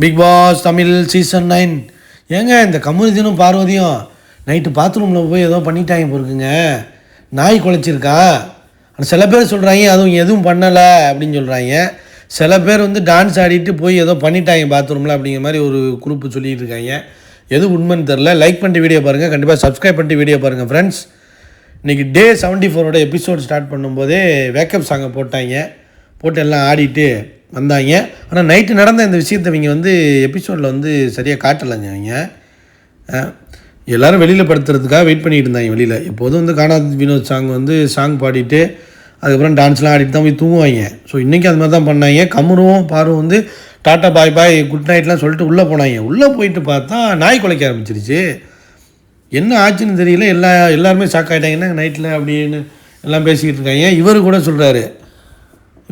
Bigg Boss Tamil season nine ஏங்க இந்த கமுதினும் பார்வதியும் நைட்டு பாத்ரூமில் போய் ஏதோ பண்ணிட்டாங்க போஇருக்குங்க நாய் குலைச்சிருக்கா? ஆனால் சில பேர் சொல்கிறாங்க அதுவும் எதுவும் பண்ணலை அப்படின்னு சொல்கிறாங்க சில பேர் வந்து டான்ஸ் ஆடிட்டு போய் ஏதோ பண்ணிட்டாங்க பாத்ரூமில் அப்படிங்கிற மாதிரி ஒரு குரூப் சொல்லிட்டு இருக்காங்க. எது உண்மைன்னு தெரில லைக் பண்ணிட்டு வீடியோ பாருங்கள் கண்டிப்பாக சப்ஸ்கிரைப் பண்ணிட்டு வீடியோ பாருங்கள் ஃப்ரெண்ட்ஸ் இன்றைக்கி டே செவன்ட்டி ஃபோரோட எபிசோட் ஸ்டார்ட் பண்ணும்போதே வேக்கப் சாங்கை போட்டாங்க. போட்டு எல்லாம் ஆடிட்டு வந்தாங்க. ஆனால் நைட்டு நடந்த இந்த விஷயத்தை இவங்க வந்து எபிசோடில் வந்து சரியாக காட்டலைங்க அவங்க எல்லோரும் எல்லாரும் வெளியில் படுத்துறதுக்காக வெயிட் பண்ணிகிட்டு இருந்தாங்க வெளியில். எப்போதும் வந்து காணாத வினோத் சாங் வந்து சாங் பாடிட்டு அதுக்கப்புறம் டான்ஸ்லாம் ஆடிட்டு தான் போய் தூங்குவாங்க. ஸோ இன்றைக்கி அது மாதிரி தான் பண்ணாங்க. கமரும் பாரும் வந்து டாட்டா பாய் பாய் குட் நைட்லாம் சொல்லிட்டு உள்ளே போனாங்க. உள்ளே போயிட்டு பார்த்தா நாய் குலைக்க ஆரம்பிச்சிருச்சு. என்ன ஆச்சுன்னு தெரியல. எல்லா எல்லாருமே ஷாக் ஆகிட்டாங்கன்னா நைட்டில் அப்படின்னு எல்லாம் பேசிக்கிட்டு இருக்காங்க. இவர் கூட சொல்கிறாரு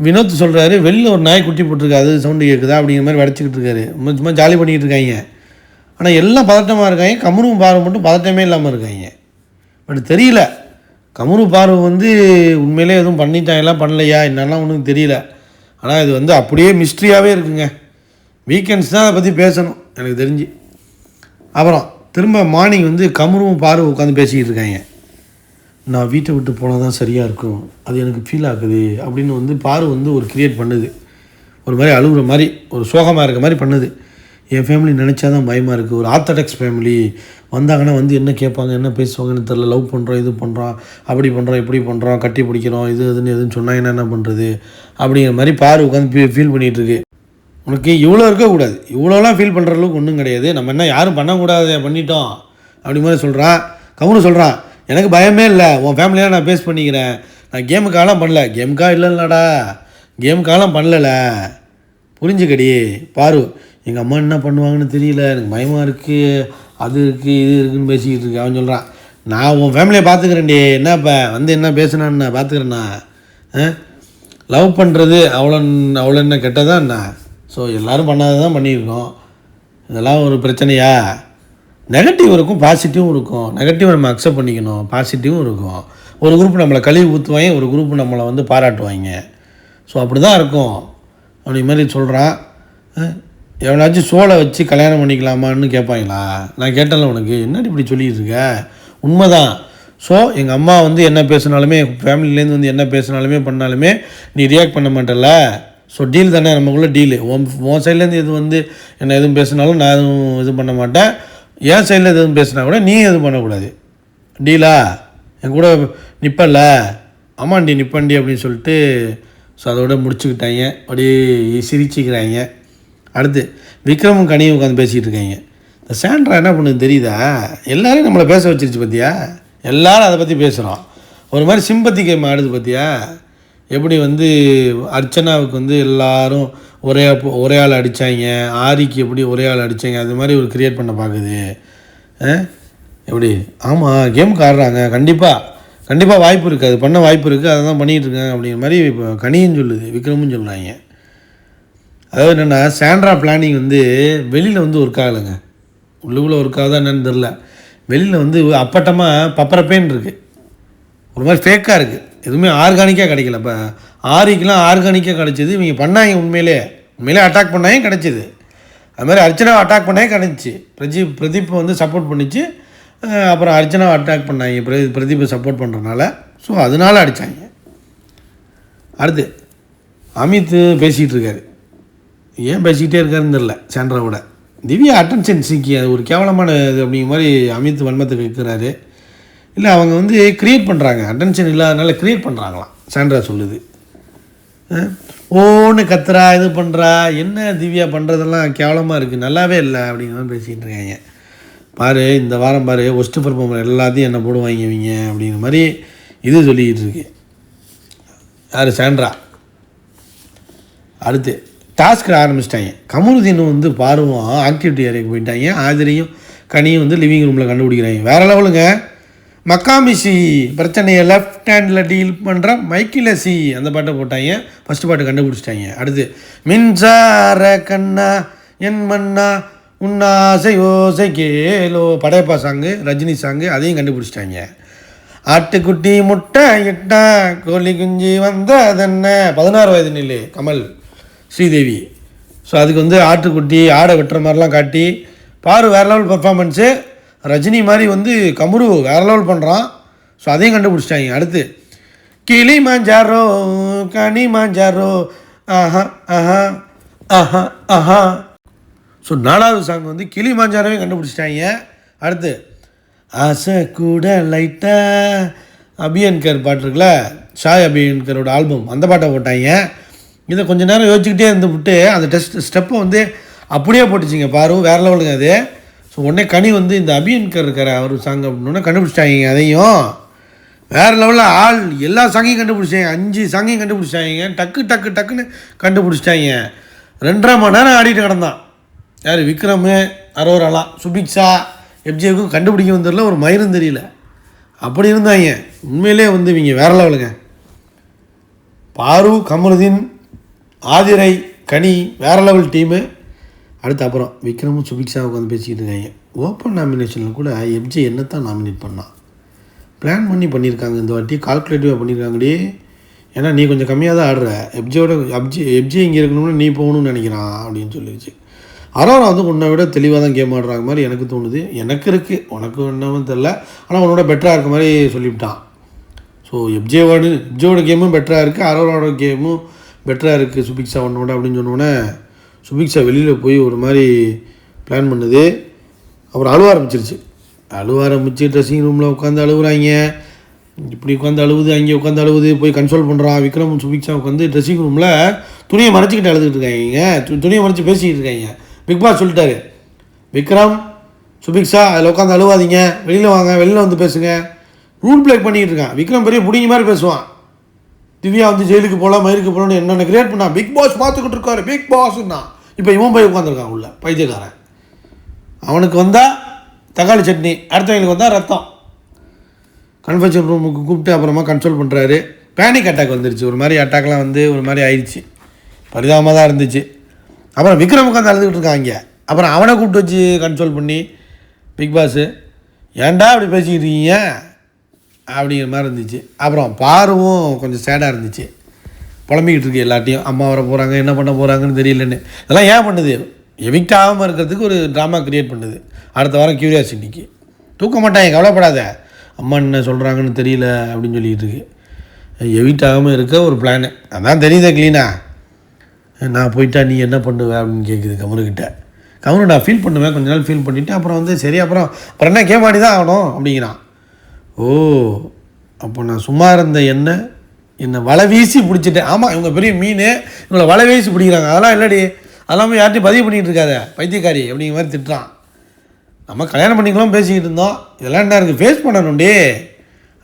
வினோத் சொல்கிறாரு வெளியில் ஒரு நாய் குட்டி போட்டிருக்காது சவுண்டு கேட்குதா அப்படிங்கிற மாதிரி வடைச்சிக்கிட்டு இருக்காரு. சும்மா ஜாலி பண்ணிக்கிட்டு இருக்காங்க. ஆனால் எல்லாம் பதட்டமாக இருக்காங்க. கமரும் பார்வை மட்டும் பதட்டமே இல்லாமல் இருக்காங்க. பட் தெரியல. கமரு பார்வை வந்து உண்மையிலே எதுவும் பண்ணிட்டாங்களா பண்ணலையா என்னெல்லாம் ஒன்றும் தெரியல. ஆனால் இது வந்து அப்படியே மிஸ்ட்ரியாகவே இருக்குங்க. வீக்கெண்ட்ஸ் தான் அதை பற்றி பேசணும் எனக்கு தெரிஞ்சு. அப்புறம் திரும்ப மார்னிங் வந்து கமரும் பார்வை உட்காந்து பேசிக்கிட்டு இருக்காங்க. நான் வீட்டை விட்டு போனால் தான் சரியாக இருக்கும். அது எனக்கு ஃபீல் ஆகுது. அப்படின்னு வந்து பாரு வந்து ஒரு க்ரியேட் பண்ணுது. ஒரு மாதிரி அழுகுற மாதிரி ஒரு சோகமாக இருக்க மாதிரி பண்ணுது. என் ஃபேமிலி நினச்சா தான் பயமாக இருக்குது ஒரு ஆர்த்தடாக்ஸ் ஃபேமிலி வந்தாங்கன்னா வந்து என்ன கேட்பாங்க என்ன பேசுவாங்கன்னு தெரில லவ் பண்ணுறோம் இது பண்ணுறோம் அப்படி பண்ணுறோம் இப்படி பண்ணுறோம் கட்டி பிடிக்கிறோம் இது இதுன்னு எதுன்னு சொன்னாங்கன்னா என்ன பண்ணுறது அப்படிங்கிற மாதிரி பாரு உட்காந்து ஃபீல் பண்ணிகிட்டு இருக்கு. உனக்கு இவ்வளோ இருக்கக்கூடாது. இவ்வளோலாம் ஃபீல் பண்ணுற அளவுக்கு ஒன்றும் கிடையாது. நம்ம என்ன யாரும் பண்ணக்கூடாது பண்ணிட்டோம். அப்படி மாதிரி சொல்கிறான் கவுனு சொல்கிறான் எனக்கு பயமே இல்லை. உன் ஃபேமிலியாக நான் பேஸ் பண்ணிக்கிறேன். நான் கேமுக்காலாம் பண்ணல. கேமுக்காக இல்லைல்லடா கேமுக்காலாம் பண்ணல புரிஞ்சுக்கடி. பாரு எங்கள் அம்மா என்ன பண்ணுவாங்கன்னு தெரியல. எனக்கு பயமாக இருக்குது அது இருக்குது இது இருக்குதுன்னு பேசிக்கிட்டு இருக்கு. அவன் சொல்கிறான் நான் உன் ஃபேமிலியை பார்த்துக்கிறேன்டி என்னப்பா? வந்து என்ன பேசுனான்னு பார்த்துக்கிறேண்ணா ஆ? லவ் பண்ணுறது அவ்வளோ அவ்வளோ என்ன கெட்டதான் என்ன? ஸோ எல்லோரும் பண்ணாத தான் பண்ணியிருக்கோம். இதெல்லாம் ஒரு பிரச்சனையா? நெகட்டிவ் இருக்கும் பாசிட்டிவும் இருக்கும். நெகட்டிவ் நம்ம அக்செப்ட் பண்ணிக்கணும் பாசிட்டிவும் இருக்கும். ஒரு குரூப் நம்மளை கழுவி ஊற்றுவாங்க ஒரு குரூப் நம்மளை வந்து பாராட்டுவாங்க. ஸோ அப்படி தான் இருக்கும். அப்படி மாதிரி சொல்கிறான் எவனாச்சும் சோலை வச்சு கல்யாணம் பண்ணிக்கலாமான்னு கேட்பாங்களா? நான் கேட்டேன்ல உனக்கு என்னடி இப்படி சொல்லிட்டு இருக்க? உண்மைதான். ஸோ எங்கள் அம்மா வந்து என்ன பேசினாலுமே ஃபேமிலிலேருந்து வந்து என்ன பேசினாலுமே பண்ணாலுமே நீ ரியாக்ட் பண்ண மாட்டல ஸோ டீல் தானே நமக்குள்ளே டீலு உன் உன் சைட்லேருந்து எது வந்து என்ன எதுவும் பேசினாலும் நான் எதுவும் இது பண்ண மாட்டேன். ஏன் சைடில் எதுவும் பேசினா கூட நீ எதுவும் பண்ணக்கூடாது. டீலா என் கூட நிற்பல்ல ஆமாண்டி நிப்பண்டி அப்படின்னு சொல்லிட்டு ஸோ அதோட முடிச்சுக்கிட்டாங்க அப்படியே சிரிச்சுக்கிறாங்க அடுத்து விக்ரமும் கனியும் உட்காந்து பேசிக்கிட்டு இருக்காங்க இந்த சாண்ட்ரா என்ன பண்ணுது தெரியுதா? எல்லோரும் நம்மளை பேச வச்சிருச்சு பார்த்தியா எல்லோரும் அதை பற்றி பேசுகிறோம் ஒரு மாதிரி சிம்பத்தி கேம் ஆடுது பார்த்தியா எப்படி வந்து அர்ச்சனாவுக்கு வந்து எல்லோரும் ஒரே ஒரே ஆள் அடித்தாங்க ஆரிக்கு எப்படி ஒரே ஆள் அடித்தாங்க அது மாதிரி ஒரு கிரியேட் பண்ண பார்க்குது ஆ? எப்படி? ஆமாம் கேமுக்கு ஆடுறாங்க கண்டிப்பாக கண்டிப்பாக வாய்ப்பு இருக்குது அது பண்ண வாய்ப்பு இருக்குது அதை தான் பண்ணிகிட்டு இருக்காங்க அப்படிங்கிற மாதிரி இப்போ கனியும் சொல்லுது. விக்ரமும் சொல்கிறாங்க அதாவது என்னென்னா சாண்ட்ரா பிளானிங் வந்து வெளியில் வந்து ஒர்க் ஆகலைங்க. உள்ளுக்குள்ளே ஒர்க் ஆகுதா என்னன்னு தெரில வெளியில் வந்து அப்பட்டமாக பப்பரப்பேன்னு இருக்குது ஒரு மாதிரி ஃபேக்காக இருக்குது எதுவுமே ஆர்கானிக்காக கிடைக்கல. இப்போ ஆரிக்கெலாம் ஆர்கானிக்காக கிடச்சிது. இவங்க பண்ணாங்க உண்மையிலே. உண்மையிலே அட்டாக் பண்ணாயும் கிடைச்சிது. அது மாதிரி அர்ச்சனாவை அட்டாக் பண்ணாங்க கிடச்சிச்சு பிரதீப் பிரதீப் வந்து சப்போர்ட் பண்ணிச்சு. அப்புறம் அர்ச்சனாவை அட்டாக் பண்ணாங்க பிரதி பிரதீப்பை சப்போர்ட் பண்ணுறனால ஸோ அதனால அடித்தாங்க அடுத்து அமித் பேசிகிட்டு இருக்காரு. ஏன் பேசிக்கிட்டே இருக்காருன்னு தெரில சாண்ட்ராவோட திவ்யா அட்டென்ஷன் சிக்கி அது ஒரு கேவலமான இது அப்படிங்கிற மாதிரி அமித் வன்மத்தை வைக்கிறாரு இல்லை அவங்க வந்து க்ரியேட் பண்ணுறாங்க அட்டென்ஷன் இல்லாதனால க்ரியேட் பண்ணுறாங்களாம் சாண்ட்ரா சொல்லுது. ஓன்னு கத்துறா இது பண்ணுறா என்ன திவ்யா பண்ணுறதெல்லாம் கேவலமாக இருக்குது நல்லாவே இல்லை அப்படிங்கிற மாதிரி பேசிக்கிட்டு இருக்காங்க. பாரு இந்த வாரம் பாரு ஒஸ்ட்டு பர்ஃபார்மர் எல்லாத்தையும் என்ன போடுவாங்க இவங்க அப்படிங்கிற மாதிரி இது சொல்லிக்கிட்டு இருக்கு. யார்? சாண்ட்ரா. அடுத்து டாஸ்க் ஆரம்பிச்சிட்டாங்க. கமருதீன் வந்து பார்வம் ஆக்டிவிட்டி ஏரியாவுக்கு போயிட்டாங்க. ஆதிரியும் கனியும் வந்து லிவிங் ரூமில் கண்டுபிடிக்கிறாங்க. வேறு லெவலுங்க. மக்காமிசி பிரச்சனையை லெஃப்ட் ஹேண்டில் டீல் பண்ணுற மைக்கிலசி அந்த பாட்டை போட்டாங்க. ஃபஸ்ட்டு பாட்டு கண்டுபிடிச்சிட்டாங்க. அடுத்து மின்சார கண்ணா என் மண்ணா உன்னாசை ஓசை கேலோ படையப்பா சாங்கு ரஜினி சாங்கு அதையும் கண்டுபிடிச்சிட்டாங்க. ஆட்டுக்குட்டி முட்டை இட்டா கோழி குஞ்சு வந்ததென்ன? பதினாறு வயது நிலை கமல் ஸ்ரீதேவி. ஸோ அதுக்கு வந்து ஆட்டுக்குட்டி ஆடை வெட்டுற மாதிரிலாம் காட்டி பாரு வேறு லெவல் பர்ஃபார்மன்ஸு ரஜினி மாதிரி வந்து கமுரு வேற லெவல் பண்ணுறான் ஸோ அதையும் கண்டுபிடிச்சிட்டாங்க. அடுத்து கிளி மாஞ்சாரோ கனி மாஞ்சாரோ ஆஹா ஆஹா ஆஹா ஆஹா. ஸோ நாலாவது சாங் வந்து கிளி மாஞ்சாரவே கண்டுபிடிச்சிட்டாங்க. அடுத்து ஆசை கூட லைட்டாக அபியன்கர் பாட்டு இருக்குல்ல ஷாய் அபியன்கரோட ஆல்பம் அந்த பாட்டை போட்டாங்க. இதை கொஞ்ச நேரம் யோசிச்சுக்கிட்டே இருந்து விட்டு அந்த டெஸ்ட் ஸ்டெப்பை வந்து அப்படியே போட்டுச்சிங்க. பாரு வேறு லெவலுங்க அது. ஸோ உடனே கனி வந்து இந்த அபியன்கர் இருக்கிற அவர் சாங் அப்படின்னு கண்டுபிடிச்சிட்டாங்க அதையும். வேறு லெவலில் ஆள் எல்லா சாங்கையும் கண்டுபிடிச்சாங்க அஞ்சு சாங்கையும் கண்டுபிடிச்சாங்க டக்கு டக்கு டக்குன்னு கண்டுபிடிச்சிட்டாங்க. ரெண்டரை மணி நேரம் ஆடிட்டு கிடந்தான். யார்? விக்ரமு அரோரலா சுபிக்ஷா எப்ஜேவுக்கும் கண்டுபிடிக்க வந்துடல ஒரு மயிரும் தெரியல. அப்படி இருந்தாங்க. உண்மையிலே வந்து இவங்க வேற லெவலுங்க பாரு கமருதீன் ஆதிரை கனி வேற லெவல் டீமு அடுத்து அப்புறம் விக்ரமும் சுபிக்ஷா உட்காந்து பேசிக்கிட்டு இருக்காங்க. ஓப்பன் நாமினேஷனில் கூட எப்ஜே என்னத்தான் நாமினேட் பண்ணான் பிளான் பண்ணி பண்ணியிருக்காங்க இந்த வாட்டி. கால்குலேட்டிவாக பண்ணியிருக்காங்கடி ஏன்னா நீ கொஞ்சம் கம்மியாக தான் ஆடுற. எப்ஜியோட அப்ஜி எப்ஜி இங்கே இருக்கணும்னு நீ போகணும்னு நினைக்கிறான் அப்படின்னு சொல்லிடுச்சு அரோரா வந்து உன்னை விட தெளிவாக தான் கேம் ஆடுறாங்க மாதிரி எனக்கு தோணுது. எனக்கு இருக்குது உனக்கு என்னவும் தெரில ஆனால் உன்னோட பெட்டராக இருக்க மாதிரி சொல்லிவிட்டான். ஸோ எப்ஜேவோட எப்ஜியோட கேமும் பெட்டராக இருக்குது அரோராவோட கேமும் பெட்டராக இருக்குது சுபிக்ஷா உன்னோட அப்படின்னு சொன்னோடனே சுபிக்ஷா வெளியில் போய் ஒரு மாதிரி பிளான் பண்ணுது. அப்புறம் அழுவ ஆரம்பிச்சிருச்சு. அழுவ ஆரம்பிச்சு ட்ரெஸ்ஸிங் ரூமில் உட்காந்து அழுகுறாங்க இப்படி உட்காந்து அழுவுது அங்கே உட்காந்து அழுவுது போய் கன்சோல் பண்ணுறான் விக்ரம் சுபிக்ஷா உட்காந்து ட்ரெஸ்ஸிங் ரூமில் துணியை மறைச்சிக்கிட்டு அழுதுகிட்டு இருக்காங்க. து- துணியை மறைச்சி பேசிக்கிட்டு இருக்காங்க. பிக் பாஸ் சொல்லிட்டாரு. விக்ரம் சுபிக்ஷா அதில் உட்காந்து அழுவாதீங்க. வெளியில் வாங்க வெளியில் வந்து பேசுங்க. ரூல் பிளேக் பண்ணிக்கிட்டு இருக்கான். விக்ரம் பெரிய பிடிங்க மாதிரி பேசுவான். திவ்யா வந்து ஜெயிலுக்கு போகலாம் மயிருக்கு போகலாம்னு என்னென்ன கிரியேட் பண்ணான். பிக் பாஸ் பார்த்துக்கிட்டு இருக்காரு. பிக் பாஸ்னா. இப்போ இவன் போய் உட்காந்துருக்கான் உள்ள பைத்தியக்காரன். அவனுக்கு வந்தால் தக்காளி சட்னி அடுத்தவங்களுக்கு வந்தால் ரத்தம். கன்ஃபர்ஷன் ரூமுக்கு கூப்பிட்டு அப்புறமா கன்சோல் பண்ணுறாரு பேனிக் அட்டாக் வந்துருச்சு. ஒரு மாதிரி அட்டாக்லாம் வந்து ஒரு மாதிரி ஆயிடுச்சு. பரிதாபமாக தான் இருந்துச்சு. அப்புறம் விக்ரம் உட்காந்து அழுதுகிட்டு இருக்காங்க அப்புறம் அவனை கூப்பிட்டு வச்சு கன்சோல் பண்ணி பிக் பாஸு ஏன்டா அப்படி பேசிக்கிட்டு இருக்கீங்க? அப்படிங்கிற மாதிரி இருந்துச்சு. அப்புறம் பாருவும் கொஞ்சம் சேடாக இருந்துச்சு. புலம்பிக்கிட்டு இருக்கு எல்லாத்தையும் அம்மா வர போகிறாங்க என்ன பண்ண போகிறாங்கன்னு தெரியலன்னு. இதெல்லாம் ஏன் பண்ணுது? எவிக்ட் ஆகாமல் இருக்கிறதுக்கு ஒரு ட்ராமா க்ரியேட் பண்ணுது. அடுத்த வாரம் க்யூரியாசிட்டிக்கு தூக்க மாட்டாங்க கவலைப்படாத. அம்மா என்ன சொல்கிறாங்கன்னு தெரியல அப்படின்னு சொல்லிகிட்டு இருக்கு. எவிக்ட் ஆகாமல் இருக்க ஒரு பிளானு அதான் தெரியுதே க்ளீனா நான் போயிட்டா நீ என்ன பண்ணுவ அப்படின்னு கேட்குது கமலுக்கிட்ட கமலு நான் ஃபீல் பண்ணுவேன் கொஞ்ச நாள் ஃபீல் பண்ணிவிட்டு அப்புறம் வந்து சரி அப்புறம் அப்புறம் என்ன கேமாடி தான் ஆகணும் அப்படிங்கிறான். ஓ அப்போ நான் சும்மா இருந்த என்ன என்னை வலை வீசி பிடிச்சிட்டேன். ஆமாம் இவங்க பெரிய மீன். இவங்களை வலை வீசி பிடிக்கிறாங்க. அதெல்லாம் இல்லடி அதெல்லாம் யார்ட்டையும் பதிவு பண்ணிகிட்டு இருக்காத. பைத்தியக்காரி அப்படிங்கிற மாதிரி திட்டுறான். நம்ம கல்யாணம் பண்ணிக்கலாம் பேசிக்கிட்டு இருந்தோம். இதெல்லாம் என்ன இருக்குது ஃபேஸ் பண்ணணும்டி.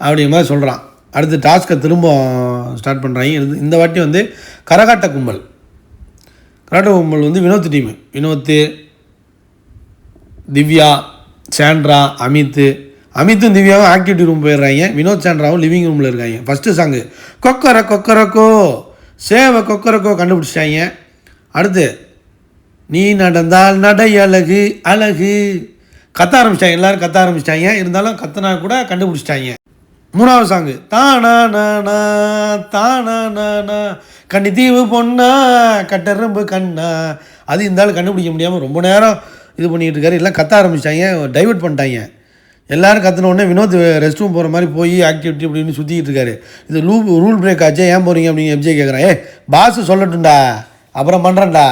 அப்படிங்கிற மாதிரி சொல்கிறான் அடுத்து டாஸ்க்கை திரும்ப ஸ்டார்ட் பண்ணுறாங்க இந்த வாட்டி வந்து கரகாட்ட கும்பல். கரகாட்ட கும்பல் வந்து வினோத் டீமு வினோத்து திவ்யா சாண்ட்ரா அமித்து அமித்தும் திவ்யாவும் ஆக்டிவிட்டி ரூம் போயிடுறாங்க. வினோத் சாண்ட்ராவும் லிவிங் ரூமில் இருக்காங்க. First song கொக்கர Kokkarakko. சேவை கொக்கரக்கோ கண்டுபிடிச்சிட்டாங்க. அடுத்து நீ நடந்தால் நடை அழகு அழகு. கத்த ஆரம்பிச்சிட்டாங்க. எல்லாரும் கத்த ஆரம்பிச்சிட்டாங்க. இருந்தாலும் கத்தனா கூட கண்டுபிடிச்சிட்டாங்க. மூணாவது சாங்கு தானா நானா தானா நானா கண்ணி தீவு பொண்ணா கட்டெரும்பு கண்ணா. அது இருந்தாலும் கண்டுபிடிக்க முடியாமல் ரொம்ப நேரம் இது பண்ணிகிட்டு இருக்காரு. எல்லாம் கத்த ஆரம்பிச்சிட்டாங்க. டைவர்ட் பண்ணிட்டாங்க. எல்லோரும் கத்துன உடனே வினோத் ரெஸ்ட் ரூம் போகிற மாதிரி போய் ஆக்டிவிட்டி அப்படின்னு சுற்றிக்கிட்டு இருக்காரு. இது லூ ரூல் பிரேக் ஆச்சே ஏன் போகிறீங்க அப்படின்னு எம்ஜே கேட்குறேன் ஏ பாஸ் சொல்லட்டும்டா அப்புறம் பண்ணுறேன்டா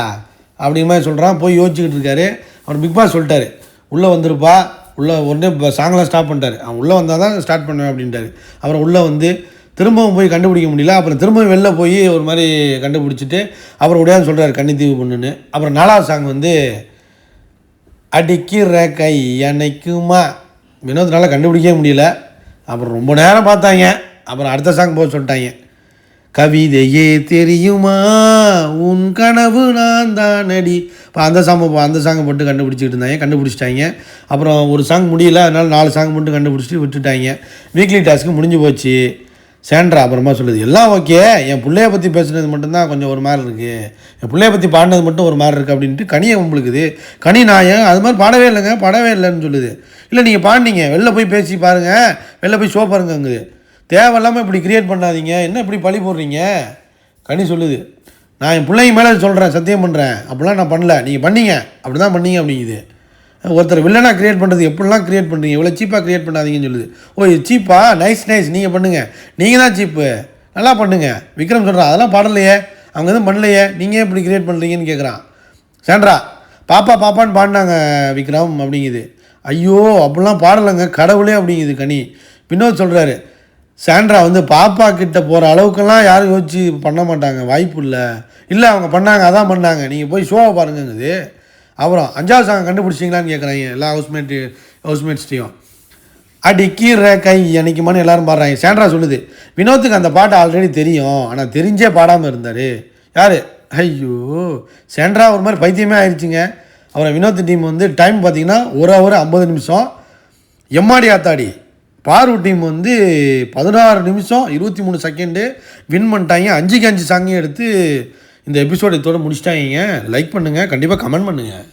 அப்படிங்கிற மாதிரி சொல்கிறான் போய் யோசிச்சுக்கிட்டு இருக்காரு. அப்புறம் பிக் பாஸ் சொல்லிட்டாரு. உள்ளே வந்திருப்பா உள்ளே உடனே சாங்லாம் ஸ்டாப் பண்ணிட்டார். அவன் உள்ளே வந்தால் தான் ஸ்டார்ட் பண்ணுவேன் அப்படின்ட்டாரு. அப்புறம் உள்ளே வந்து திரும்பவும் போய் கண்டுபிடிக்க முடியல. அப்புறம் திரும்பவும் வெளில போய் ஒரு மாதிரி கண்டுபிடிச்சிட்டு அப்புறம் உடையாந்து சொல்கிறார் கன்னித்தீவு பொண்ணுன்னு. அப்புறம் நாலாவது சாங் வந்து அடிக்கிற கை அணைக்குமா? வினோதனால் கண்டுபிடிக்கவே முடியல. அப்புறம் ரொம்ப நேரம் பார்த்தாங்க. அப்புறம் அடுத்த சாங் போக சொல்லிட்டாங்க. கவிதையே தெரியுமா? உன் கனவு நான் தானடி இப்போ அந்த சாங் அந்த சாங்கை போட்டு கண்டுபிடிச்சிட்டு இருந்தாங்க. கண்டுபிடிச்சிட்டாங்க. அப்புறம் ஒரு சாங் முடியல அதனால் நாலு சாங் மட்டும் கண்டுபிடிச்சிட்டு விட்டுட்டாங்க. வீக்லி டாஸ்க்கு முடிஞ்சு போச்சு. சேண்ட்ரா அப்புறமா சொல்லுது எல்லாம் ஓகே என் பிள்ளைய பற்றி பேசுனது மட்டும்தான் கொஞ்சம் ஒரு மாதிரி இருக்குது என் பிள்ளைய பற்றி பாடினது மட்டும் ஒரு மாதிரி இருக்குது அப்படின்ட்டு கனியை உங்களுக்குது கனி நாயன் அது மாதிரி பாடவே இல்லைங்க பாடவே இல்லைன்னு சொல்லுது. இல்லை நீங்கள் பாடினீங்க வெளில போய் பேசி பாருங்கள் வெளில போய் ஷோ பாருங்கங்குது. தேவையில்லாமல் இப்படி கிரியேட் பண்ணாதீங்க என்ன இப்படி பழி போடுறீங்க? கனி சொல்லுது. நான் என் பிள்ளைங்க மேலே சொல்கிறேன் சத்தியம் பண்ணுறேன் அப்படிலாம் நான் பண்ணல நீங்கள் பண்ணீங்க அப்படி தான் பண்ணீங்க அப்படிங்குது. ஒருத்தர் வில்லனாக க்ரியேட் பண்ணுறது எப்படிலாம் க்ரியேட் பண்ணுறீங்க இவ்வளோ சீப்பாக க்ரியேட் பண்ணாதீங்கன்னு சொல்லுது. ஓ சீப்பா நைஸ் நைஸ் நீங்கள் பண்ணுங்கள் நீங்கள் தான் சீப்பு நல்லா பண்ணுங்கள் விக்ரம் சொல்கிறான் அதெல்லாம் பாடலையே அவங்க எதுவும் பண்ணலையே. நீங்கள் இப்படி க்ரியேட் பண்ணுறீங்கன்னு கேட்குறான் சேண்ட்ரா பாப்பா பாப்பான்னு பாடினாங்க விக்ரம் அப்படிங்குது. ஐயோ அப்படிலாம் பாடலைங்க. கடவுளே அப்படிங்குது கனி. வினோத் சொல்கிறாரு சாண்ட்ரா வந்து பாப்பா கிட்ட போகிற அளவுக்கெல்லாம் யாரும் யோசிச்சு பண்ண மாட்டாங்க. வாய்ப்பு இல்லை. இல்லை அவங்க பண்ணாங்க அதான் பண்ணாங்க. நீங்கள் போய் ஷோவை பாருங்கங்குது. அப்புறம் அஞ்சாவது சாங் கண்டுபிடிச்சிங்களான்னு கேட்குறாங்க எல்லா ஹவுஸ்மேட்டு ஹவுஸ்மேட்ஸ்டையும் அடிக்கிற கை அன்னைக்குமான்னு எல்லாரும் பாடுறாங்க. சேண்ட்ரா சொல்லுது வினோத்துக்கு அந்த பாட்டு ஆல்ரெடி தெரியும். ஆனால் தெரிஞ்சே பாடாமல் இருந்தார். யார்? ஐயோ சேண்ட்ரா ஒரு மாதிரி பைத்தியமே ஆயிடுச்சுங்க அப்புறம் வினோத் டீம் வந்து டைம் பார்த்தீங்கன்னா ஒரு ஹவர் ஐம்பது நிமிஷம். எம்மாடி ஆத்தாடி பார்வு டீம் வந்து பதினாறு நிமிஷம் இருபத்தி மூணு செகண்டு வின் பண்ணிட்டாங்க. அஞ்சுக்கு அஞ்சு சாங்கையும் எடுத்து இந்த எபிசோடு இதோடு முடிச்சிட்டாங்க. லைக் பண்ணுங்கள் கண்டிப்பாக கமெண்ட் பண்ணுங்கள்